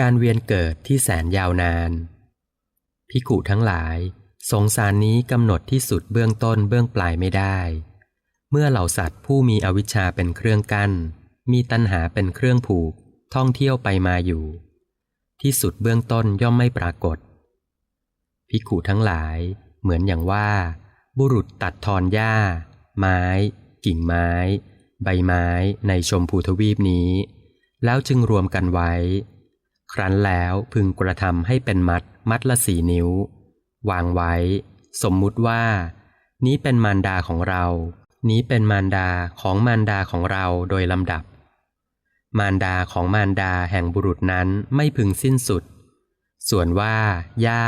การเวียนเกิดที่แสนยาวนาน พิกุทั้งหลาย สงสารนี้กำหนดที่สุดเบื้องต้นเบื้องปลายไม่ได้ เมื่อเหล่าสัตว์ผู้มีอวิชชาเป็นเครื่องกั้น มีตัณหาเป็นเครื่องผูก ท่องเที่ยวไปมาอยู่ ที่สุดเบื้องต้นย่อมไม่ปรากฏ พิกุทั้งหลาย เหมือนอย่างว่า บุรุษตัดทอนหญ้า ไม้ กิ่งไม้ ใบไม้ในชมพูทวีปนี้ แล้วจึงรวมกันไว้ ครั้นแล้วพึงกระทำให้เป็นมัด มัดละสี่นิ้ว วางไว้ สมมุติว่า นี้เป็นมารดาของเรา นี้เป็นมารดาของมารดาของเราโดยลำดับ มารดาของมารดาแห่งบุรุษนั้นไม่พึงสิ้นสุด ส่วนว่า หญ้า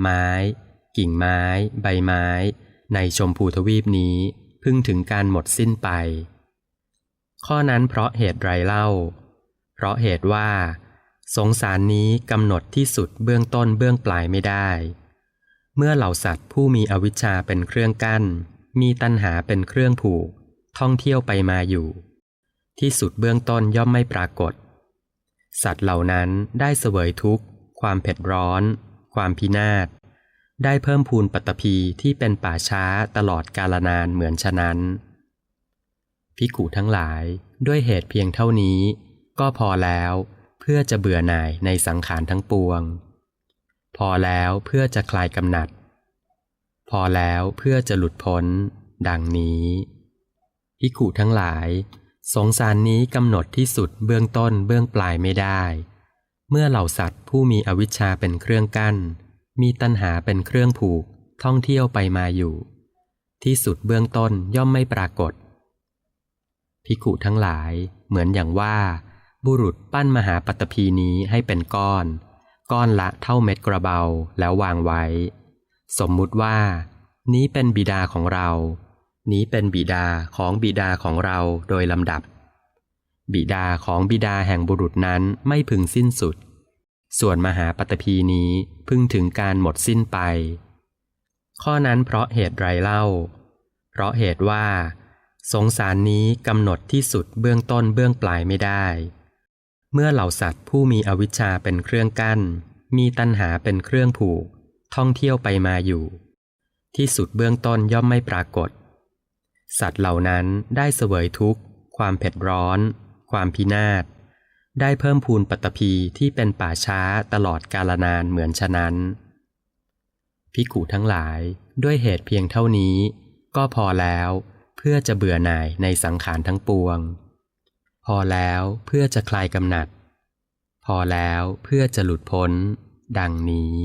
ไม้ กิ่งไม้ ใบไม้ ในชมพูทวีปนี้พึงถึงการหมดสิ้นไป ข้อนั้นเพราะเหตุไรเล่า เพราะเหตุว่า สงสารนี้กำหนดที่สุดเบื้องต้นเบื้องปลายไม่ได้ เมื่อเหล่าสัตว์ผู้มีอวิชชาเป็นเครื่องกั้น มีตัณหาเป็นเครื่องผูก ท่องเที่ยวไปมาอยู่ ที่สุดเบื้องต้นย่อมไม่ปรากฏ สัตว์เหล่านั้นได้เสวยทุกข์ ความเผ็ดร้อน ความพินาศ ได้เพิ่มพูนปัตตภีที่เป็นป่าช้าตลอดกาลนานเหมือนฉะนั้นพิกุทั้งหลายด้วยเหตุเพียงเท่านี้ ก็พอแล้ว เพื่อจะเบื่อหน่ายในสังขารทั้งปวง พอแล้วเพื่อจะคลายกำหนัด พอแล้วเพื่อจะหลุดพ้น ดังนี้พิกุทั้งหลาย สงสารนี้กำหนดที่สุดเบื้องต้นเบื้องปลายไม่ได้ เมื่อเหล่าสัตว์ผู้มีอวิชชาเป็นเครื่องกั้น มีตัณหาเป็นเครื่องผูก ท่องเที่ยวไปมาอยู่ ที่สุดเบื้องต้นย่อมไม่ปรากฏพิกุทั้งหลายเหมือนอย่างว่า บุรุษปั้นมหาปัตตภีนี้ให้เป็นก้อน ก้อนละเท่าเม็ดกระเบาแล้ววางไว้ สมมุติว่า นี้เป็นบิดาของเรา นี้เป็นบิดาของบิดาของเราโดยลำดับ บิดาของบิดาแห่งบุรุษนั้นไม่พึงสิ้นสุด ส่วนมหาปัตตภีนี้พึงถึงการหมดสิ้นไป ข้อนั้นเพราะเหตุไรเล่า เพราะเหตุว่า สงสารนี้กำหนดที่สุดเบื้องต้นเบื้องปลายไม่ได้ เมื่อเหล่าสัตว์ผู้มีอวิชชาเป็นเครื่องกั้น มีตัณหาเป็นเครื่องผูก ท่องเที่ยวไปมาอยู่ ที่สุดเบื้องต้นย่อมไม่ปรากฏ สัตว์เหล่านั้นได้เสวยทุกข์ ความเผ็ดร้อน ความพินาศ ได้เพิ่มพูนปัตภีที่เป็นป่าช้าตลอดกาลนานเหมือนฉะนั้น พิกุทั้งหลายด้วยเหตุเพียงเท่านี้ ก็พอแล้ว เพื่อจะเบื่อหน่ายในสังขารทั้งปวง พอแล้วเพื่อจะคลายกำหนัด พอแล้วเพื่อจะหลุดพ้น ดังนี้